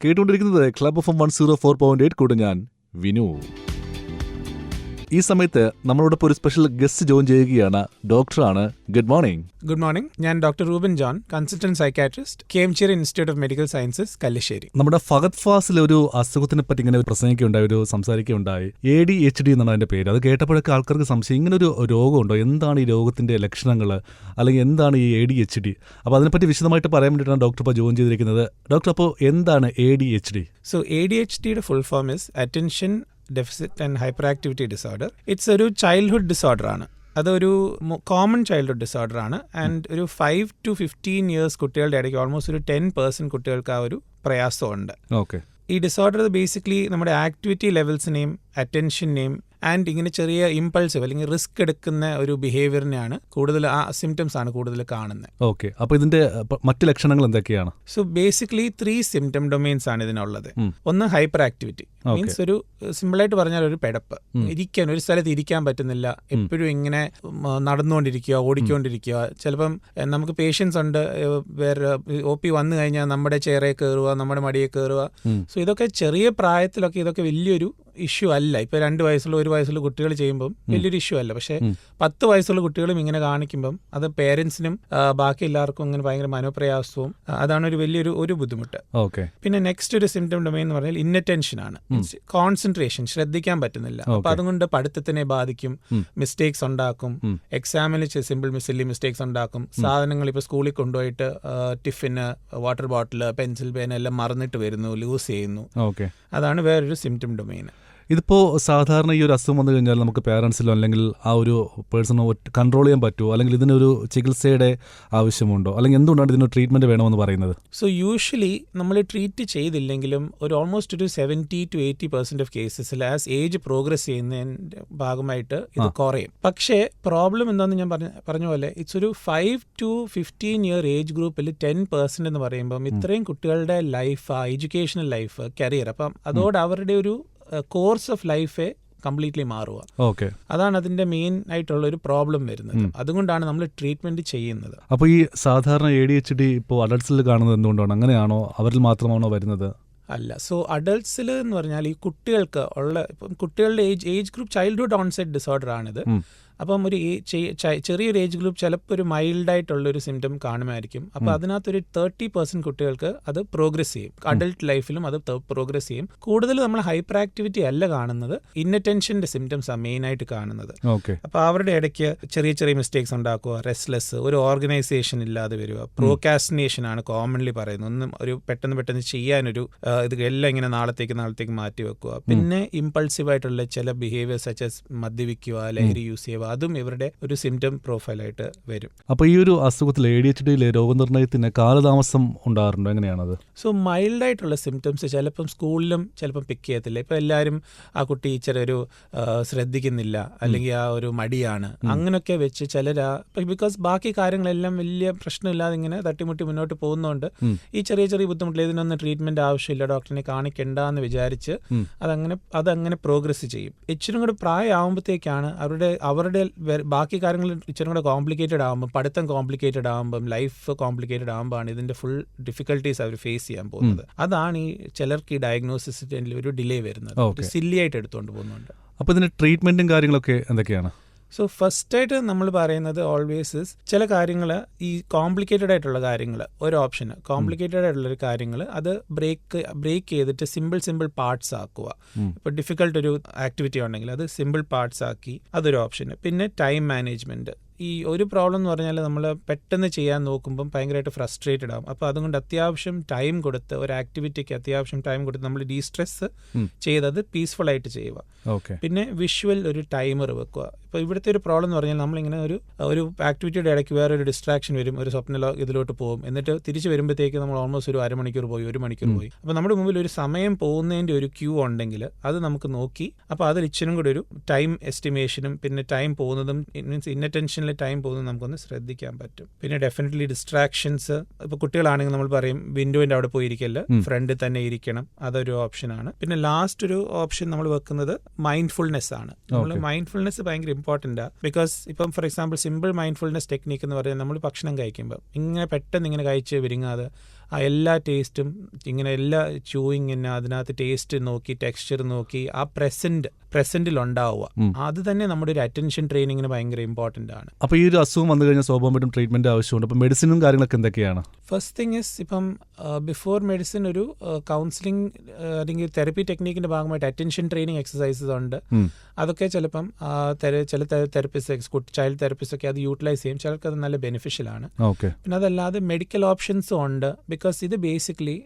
കേട്ടുകൊണ്ടിരിക്കുന്നത് club of one zero four point eight കൂടെ ഞാൻ വിനു. ഈ സമയത്ത് നമ്മളോടൊപ്പം ഒരു സ്പെഷ്യൽ ഗസ്റ്റ് ജോയിൻ ചെയ്യുകയാണ് ഡോക്ടറാണ് ഗുഡ് മോർണിംഗ് ഗുഡ് മോർണിംഗ് ഞാൻ doctor Reuben John consultant psychiatrist Kemcheri institute of medical sciences Kallassery നമ്മുടെ ഫഹദ് ഫാസിൽ ഒരു അസുഖത്തിനെ പറ്റി ഇങ്ങനെ പ്രസംഗിക്കുകയുണ്ടായി ഒരു സംസാരിക്കുകയുണ്ടായി. എ ഡി എച്ച് ഡി എന്നാണ് അതിന്റെ പേര്. അത് കേട്ടപ്പോഴൊക്കെ ആൾക്കാർക്ക് സംശയം ഇങ്ങനെ ഒരു രോഗമുണ്ടോ? എന്താണ് ഈ രോഗത്തിന്റെ ലക്ഷണങ്ങൾ? അല്ലെങ്കിൽ എന്താണ് ഈ എ ഡി എച്ച് ഡി അപ്പോൾ അതിനെപ്പറ്റി വിശദമായിട്ട് പറയാൻ വേണ്ടിയിട്ടാണ് ഡോക്ടർ ഇപ്പോൾ ജോയിൻ ചെയ്തിരിക്കുന്നത്. ഡോക്ടർ അപ്പോൾ എന്താണ് A D H D so A D H ഡിയുടെ full form is attention deficit and hyperactivity disorder it's ഒരു ചൈൽഡ്ഹുഡ് ഡിസോർഡർ ആണ്. അതൊരു കോമൺ ചൈൽഡ്ഹുഡ് ഡിസോർഡർ ആണ്. ആൻഡ് ഒരു ഫൈവ് ടു ഫിഫ്റ്റീൻ ഇയേഴ്സ് കുട്ടികളുടെ ഇടയ്ക്ക് ഓൾമോസ്റ്റ് ഒരു ടെൻ പേഴ്സന്റ് കുട്ടികൾക്ക് ആ ഒരു പ്രയാസമുണ്ട്. ഓക്കെ ഈ ഡിസോർഡർ ബേസിക്കലി നമ്മുടെ ആക്ടിവിറ്റി ലെവൽസിനെയും അറ്റൻഷനെയും ആൻഡ് ഇങ്ങനെ ചെറിയ ഇമ്പൾസീവ് അല്ലെങ്കിൽ റിസ്ക് എടുക്കുന്ന ഒരു ബിഹേവിയറിനെയാണ് കൂടുതൽ ആ സിംറ്റംസ് ആണ് കൂടുതൽ കാണുന്നത്. ഓക്കെ അപ്പോൾ ഇതിന്റെ മറ്റ് ലക്ഷണങ്ങൾ എന്തൊക്കെയാണ്? So basically three symptom domains ആണ് ഇതിനുള്ളത്. ഒന്ന് ഹൈപ്പർ ആക്ടിവിറ്റി. മീൻസ് ഒരു സിമ്പിളായിട്ട് പറഞ്ഞാൽ ഒരു പെടപ്പ്. ഇരിക്കാൻ ഒരു സ്ഥലത്ത് ഇരിക്കാൻ പറ്റുന്നില്ല. എപ്പോഴും ഇങ്ങനെ നടന്നുകൊണ്ടിരിക്കുക ഓടിക്കൊണ്ടിരിക്കുക. ചിലപ്പം നമുക്ക് പേഷ്യൻസ് ഉണ്ട് വേറെ ഒ പി വന്നു കഴിഞ്ഞാൽ നമ്മുടെ ചെയറെ കയറുക നമ്മുടെ മടിയെ കയറുക. സോ ഇതൊക്കെ ചെറിയ പ്രായത്തിലൊക്കെ ഇതൊക്കെ വലിയൊരു ഇഷ്യൂ അല്ല. ഇപ്പൊ രണ്ട് വയസ്സുള്ള ഒരു വയസ്സുള്ള കുട്ടികൾ ചെയ്യുമ്പം വലിയൊരു ഇഷ്യൂ അല്ല. പക്ഷേ. പത്ത് വയസ്സുള്ള കുട്ടികളും ഇങ്ങനെ കാണിക്കുമ്പം അത് പേരൻസിനും ബാക്കി എല്ലാവർക്കും ഇങ്ങനെ ഭയങ്കര മനോപ്രയാസവും അതാണ് ഒരു വലിയൊരു ഒരു ബുദ്ധിമുട്ട്. ഓക്കെ. പിന്നെ നെക്സ്റ്റ് ഒരു സിംറ്റം ഡൊമൈൻ എന്ന് പറഞ്ഞാൽ ഇന്നറ്റൻഷൻ ആണ്. കോൺസെൻട്രേഷൻ ശ്രദ്ധിക്കാൻ പറ്റുന്നില്ല. അപ്പൊ അതുകൊണ്ട് പഠിത്തത്തിനെ ബാധിക്കും മിസ്റ്റേക്സ് ഉണ്ടാക്കും. എക്സാമിന് സിമ്പിൾ മിസ്സിലി മിസ്റ്റേക്സ് ഉണ്ടാക്കും സാധനങ്ങൾ ഇപ്പൊ സ്കൂളിൽ കൊണ്ടുപോയിട്ട് ടിഫിന് വാട്ടർ ബോട്ടിൽ പെൻസിൽ പേന എല്ലാം മറന്നിട്ട് വരുന്നു ലൂസ് ചെയ്യുന്നു. ഓക്കെ. അതാണ് വേറൊരു സിംറ്റം ഡൊമൈൻ ഇതിപ്പോൾ സാധാരണ ഈ ഒരു അസുഖം വന്നു കഴിഞ്ഞാൽ നമുക്ക് പേരൻസിലോ അല്ലെങ്കിൽ ആ ഒരു പേഴ്സണോ കൺട്രോൾ ചെയ്യാൻ പറ്റുമോ അല്ലെങ്കിൽ ഇതിനൊരു ചികിത്സയുടെ ആവശ്യമുണ്ടോ? അല്ലെങ്കിൽ എന്തുകൊണ്ടാണ് ഇതിനൊരു ട്രീറ്റ്മെന്റ് വേണമെന്ന് പറയുന്നത്? സോ യൂഷ്വലി നമ്മൾ ട്രീറ്റ് ചെയ്തില്ലെങ്കിലും ഒരു ഓൾമോസ്റ്റ് ഒരു seventy to eighty percent of കേസസിൽ as age progress ചെയ്യുന്നതിന്റെ ഭാഗമായിട്ട് ഇത്. കുറയും. പക്ഷേ പ്രോബ്ലം എന്താണെന്ന് ഞാൻ പറഞ്ഞ പറഞ്ഞ പോലെ ഇറ്റ്സ് ഒരു five to fifteen year age ഗ്രൂപ്പിൽ ടെൻ പെർസെന്റ് എന്ന് പറയുമ്പം ഇത്രയും കുട്ടികളുടെ ലൈഫ് ആ എഡ്യൂക്കേഷണൽ ലൈഫ് കരിയർ അപ്പം അതോടെ അവരുടെ ഒരു കോഴ്സ് ഓഫ് ലൈഫെ കംപ്ലീറ്റ്ലി മാറുക. ഓക്കെ. അതാണ് അതിന്റെ മെയിൻ ആയിട്ടുള്ള ഒരു പ്രോബ്ലം വരുന്നത് അതുകൊണ്ടാണ് നമ്മൾ ട്രീറ്റ്മെന്റ് ചെയ്യുന്നത്. അപ്പോൾ ഈ സാധാരണ എ ഡി എച്ച് ഡി ഇപ്പോൾ അഡൾട്ട്സിൽ കാണുന്നത് എന്തുകൊണ്ടാണ്? അങ്ങനെയാണോ? അവരിൽ മാത്രമാണോ വരുന്നത്? അല്ല. സോ അഡൾട്ട്സിൽ എന്ന് പറഞ്ഞാൽ ഈ കുട്ടികൾക്ക് ഉള്ള ഇപ്പം കുട്ടികളുടെ age age group childhood onset disorder ആണിത്. അപ്പം ഒരു ചെറിയൊരു ഏജ് ഗ്രൂപ്പ് ചിലപ്പോൾ ഒരു മൈൽഡ് ആയിട്ടുള്ള ഒരു സിംറ്റം കാണുമായിരിക്കും അപ്പോൾ അതിനകത്തൊരു തേർട്ടി പെർസെന്റ് കുട്ടികൾക്ക് അത് പ്രോഗ്രസ് ചെയ്യും. അഡൾട്ട് ലൈഫിലും അത് പ്രോഗ്രസ് ചെയ്യും. കൂടുതൽ നമ്മൾ ഹൈപ്പർ ആക്ടിവിറ്റി അല്ല കാണുന്നത് ഇന്നറ്റൻഷന്റെ സിംറ്റംസ് ആണ് മെയിനായിട്ട് കാണുന്നത്. അപ്പോൾ അവരുടെ ഇടയ്ക്ക് ചെറിയ ചെറിയ മിസ്റ്റേക്സ് ഉണ്ടാക്കുക റെസ്റ്റ്ലെസ് ഒരു ഓർഗനൈസേഷൻ ഇല്ലാതെ വരിക പ്രോകാസ്റ്റിനേഷൻ ആണ് കോമൺലി പറയുന്നത്. ഒന്നും ഒരു പെട്ടെന്ന് പെട്ടെന്ന് ചെയ്യാനൊരു ഇത് എല്ലാം ഇങ്ങനെ നാളത്തേക്ക് നാളത്തേക്ക് മാറ്റി വെക്കുക പിന്നെ ഇമ്പൾസീവ് ആയിട്ടുള്ള ചില ബിഹേവിയർ സച്ചസ് മദ്യപിക്കുക ലഹരി യൂസ് ചെയ്യുക അതും ഇവരുടെ ഒരു സിംറ്റം പ്രൊഫൈലായിട്ട് വരും. അപ്പോൾ ഈ ഒരു അസുഖത്തിൽ എ ഡി എച്ച് ഡിയിലെ രോഗനിർണയത്തിന് കാലതാമസം ഉണ്ടാകാറുണ്ടോ? എങ്ങനെയാണത്? സോ മൈൽഡ് ആയിട്ടുള്ള സിംറ്റംസ് ചിലപ്പം സ്കൂളിലും ചിലപ്പം പിക്ക് ചെയ്യത്തില്ല. ഇപ്പൊ എല്ലാവരും ആ കുട്ടി ഇച്ചിരി ഒരു ശ്രദ്ധിക്കുന്നില്ല. അല്ലെങ്കിൽ ആ ഒരു മടിയാണ്. അങ്ങനെയൊക്കെ വെച്ച് ചിലരാ ബിക്കോസ് ബാക്കി കാര്യങ്ങളെല്ലാം വലിയ പ്രശ്നമില്ലാതെ ഇങ്ങനെ തട്ടിമുട്ടി മുന്നോട്ട് പോകുന്നതുകൊണ്ട് ഈ ചെറിയ ചെറിയ ബുദ്ധിമുട്ടിൽ ഇതിനൊന്നും ട്രീറ്റ്മെന്റ് ആവശ്യമില്ല. ഡോക്ടറിനെ കാണിക്കണ്ട എന്ന് വിചാരിച്ച്. അതങ്ങനെ അതങ്ങനെ പ്രോഗ്രസ് ചെയ്യും. ഇച്ചിരി കൂടെ പ്രായമാകുമ്പോഴത്തേക്കാണ് അവരുടെ അവരുടെ വെ- ബാക്കി കാര്യങ്ങൾ ഇച്ചിരി കൂടെ കോംപ്ലിക്കേറ്റഡ് ആകുമ്പോൾ പഠിത്തം കോംപ്ലിക്കേറ്റഡ് ആകുമ്പം ലൈഫ് കോംപ്ലിക്കേറ്റഡ് ആകുമ്പോഴാണ് ഇതിന്റെ ഫുൾ ഡിഫിക്കൽട്ടീസ് അവർ ഫേസ് ചെയ്യാൻ പോകുന്നത്. അതാണ് ഈ ചിലർക്ക് ഈ ഡയഗ്നോസിസിന്റെ ഒരു ഡിലേ വരുന്നത്. സില്ലി ആയിട്ട് എടുത്തുകൊണ്ട് പോകുന്നുണ്ട്. അപ്പോൾ ഇതിന്റെ ട്രീറ്റ്മെന്റും കാര്യങ്ങളൊക്കെ എന്തൊക്കെയാണ്? സോ ഫസ്റ്റ് ആയിട്ട് നമ്മൾ പറയുന്നത് ഓൾവേസ് ചില കാര്യങ്ങൾ ഈ കോംപ്ലിക്കേറ്റഡ് ആയിട്ടുള്ള കാര്യങ്ങൾ ഒരു ഓപ്ഷൻ കോംപ്ലിക്കേറ്റഡ് ആയിട്ടുള്ള ഒരു കാര്യങ്ങൾ അത് ബ്രേക്ക് ബ്രേക്ക് ചെയ്തിട്ട് സിമ്പിൾ സിമ്പിൾ പാർട്സ് ആക്കുക. ഇപ്പൊ ഇപ്പോൾ ഡിഫിക്കൽട്ട് ഒരു ആക്ടിവിറ്റി ഉണ്ടെങ്കിൽ അത് സിമ്പിൾ പാർട്സ് ആക്കി അതൊരു ഓപ്ഷൻ പിന്നെ ടൈം മാനേജ്മെന്റ് ഈ ഒരു പ്രോബ്ലം എന്ന് പറഞ്ഞാൽ നമ്മൾ പെട്ടെന്ന് ചെയ്യാൻ നോക്കുമ്പം ഭയങ്കരമായിട്ട് ഫ്രസ്ട്രേറ്റഡ് ആകും അപ്പോൾ അതുകൊണ്ട് അത്യാവശ്യം ടൈം കൊടുത്ത് ഒരു ആക്ടിവിറ്റിക്ക് അത്യാവശ്യം ടൈം കൊടുത്ത് നമ്മൾ ഡീസ്ട്രെസ്. ചെയ്തത് പീസ്ഫുൾ ആയിട്ട് ചെയ്യുക. ഓക്കെ പിന്നെ വിഷ്വൽ ഒരു ടൈമർ വെക്കുക. ഇപ്പോൾ ഇവിടുത്തെ ഒരു പ്രോബ്ലം എന്ന് പറഞ്ഞാൽ നമ്മളിങ്ങനെ ഒരു ഒരു ആക്ടിവിറ്റിയുടെ ഇടയ്ക്ക് വേറെ ഒരു ഡിസ്ട്രാക്ഷൻ വരും ഒരു സ്വപ്ന ഇതിലോട്ട് പോകും. എന്നിട്ട് തിരിച്ച് വരുമ്പോഴത്തേക്ക് നമ്മൾ ഓൾമോസ്റ്റ് ഒരു അരമണിക്കൂർ പോയി ഒരു മണിക്കൂർ പോയി. അപ്പോൾ നമ്മുടെ മുമ്പിൽ ഒരു സമയം പോകുന്നതിന്റെ ഒരു ക്യൂ ഉണ്ടെങ്കിൽ അത് നമുക്ക് നോക്കി. അപ്പോൾ അതിൽ ഇച്ചിനും കൂടി ഒരു ടൈം എസ്റ്റിമേഷനും പിന്നെ ടൈം പോകുന്നതും മീൻസ് ഇന്നറ്റൻഷനിൽ ടൈം പോകുന്നത് നമുക്കൊന്ന് ശ്രദ്ധിക്കാൻ പറ്റും. പിന്നെ ഡെഫിനറ്റ്ലി ഡിസ്ട്രാക്ഷൻസ് ഇപ്പോൾ കുട്ടികളാണെങ്കിൽ നമ്മൾ പറയും വിൻഡോയിന്റെ അവിടെ പോയിരിക്കല്ല. ഫ്രണ്ടിൽ തന്നെ ഇരിക്കണം. അതൊരു ഓപ്ഷനാണ് പിന്നെ ലാസ്റ്റ് ഒരു ഓപ്ഷൻ നമ്മൾ വെക്കുന്നത് മൈൻഡ്ഫുൾനെസ് ആണ്. നമ്മൾ. മൈൻഡ്ഫുൾനെസ് ഭയങ്കര ഇമ്പോർട്ടന്റ് ആണ് ബിക്കോസ് ഇപ്പം for example simple mindfulness technique എന്ന് പറയുന്നത് നമ്മൾ ഭക്ഷണം കഴിക്കുമ്പോൾ ഇങ്ങനെ പെട്ടെന്ന് ഇങ്ങനെ കഴിച്ച് വിരുങ്ങാതെ ആ എല്ലാ ടേസ്റ്റും ഇങ്ങനെ എല്ലാ ചൂയിങ്ങിന് അതിനകത്ത് ടേസ്റ്റ് നോക്കി ടെക്സ്ചർ നോക്കി ആ പ്രസന്റ് പ്രസന്റിൽ ഉണ്ടാവുക ഉം. അത് തന്നെ നമ്മുടെ ഒരു അറ്റൻഷൻ ട്രെയിനിങ്ങിന് ഭയങ്കര ഇമ്പോർട്ടന്റ് ആണ്. അപ്പൊ ഈ ഒരു അസുഖം വന്നു കഴിഞ്ഞാൽ സ്വാഭാവികമായിട്ടും ട്രീറ്റ്മെന്റ് ആവശ്യമുണ്ട്. അപ്പൊ മെഡിസിനും കാര്യങ്ങളൊക്കെ എന്തൊക്കെയാണ്? ഫസ്റ്റ് തിങ് ഇസ് ഇപ്പം ബിഫോർ മെഡിസിൻ ഒരു കൗൺസിലിംഗ് അല്ലെങ്കിൽ തെറപ്പി ടെക്നീക്കിന്റെ ഭാഗമായിട്ട് അറ്റൻഷൻ ട്രെയിനിങ് എക്സസൈസസ് ഉണ്ട്. അതൊക്കെ ചിലപ്പം ചില തെറപ്പിസ്റ്റ് ചൈൽഡ് തെറപ്പിസ്റ്റ് ഒക്കെ അത് യൂട്ടിലൈസ് ചെയ്യും. ചിലർക്ക് അത് നല്ല ബെനിഫിഷ്യൽ ആണ്. ഓക്കെ പിന്നെ അതല്ലാതെ മെഡിക്കൽ ഓപ്ഷൻസും ഉണ്ട്. ബിക്കോസ് ഇത് ബേസിക്കലി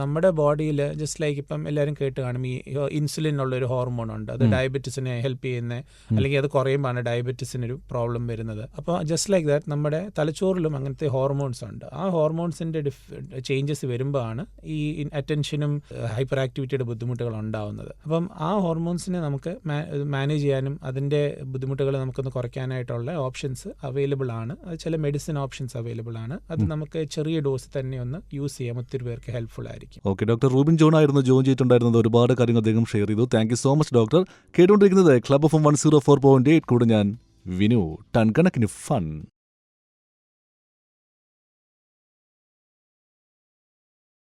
നമ്മുടെ ബോഡിയിൽ ജസ്റ്റ് ലൈക്ക് ഇപ്പം എല്ലാവരും കേട്ട് കാണും ഈ ഇൻസുലിൻ ഉള്ള ഒരു ഹോർമോൺ ഉണ്ട്. അത് ഡയബറ്റീസിനെ ഹെൽപ്പ് ചെയ്യുന്ന അല്ലെങ്കിൽ അത് കുറയുമ്പോഴാണ് ഡയബറ്റീസിന് ഒരു പ്രോബ്ലം വരുന്നത്. അപ്പോൾ ജസ്റ്റ് ലൈക്ക് ദാറ്റ് നമ്മുടെ തലച്ചോറിലും അങ്ങനത്തെ ഹോർമോൺസ് ഉണ്ട്. ആ ഹോർമോൺസിന്റെ ചേഞ്ചസ് വരുമ്പോഴാണ് ഈ അറ്റൻഷനും ഹൈപ്പർ ആക്ടിവിറ്റിയുടെ ബുദ്ധിമുട്ടുകൾ ഉണ്ടാവുന്നത്. അപ്പം ആ ഹോർമോൺസിനെ നമുക്ക് മാനേജ് ചെയ്യാനും അതിന്റെ ബുദ്ധിമുട്ടുകൾ നമുക്കൊന്ന് കുറയ്ക്കാനായിട്ടുള്ള ഓപ്ഷൻസ് അവൈലബിൾ ആണ്. അത് ചില മെഡിസിൻ ഓപ്ഷൻസ് അവൈലബിൾ ആണ്. അത് നമുക്ക് ചെറിയ ഡോസ് തന്നെ ഒന്ന് യൂസ് ചെയ്യാം. ഒത്തിരി പേർക്ക് ഹെൽപ്ഫുൾ ആയിരിക്കും. ഓക്കെ ഡോക്ടർ റൂബിൻ ജോൺ ആയിരുന്നു ജോയിൻ ചെയ്തിട്ടുണ്ടായിരുന്നത്. ഒരുപാട് കാര്യങ്ങൾ അദ്ദേഹം ഷെയർ ചെയ്തു. Thank you so much doctor. കേട്ടുകൊണ്ടിരിക്കുന്നത് club of one zero four point eight കൂടെ ഞാൻ വിനു ടൺ കണക്കിന് ഫൺ.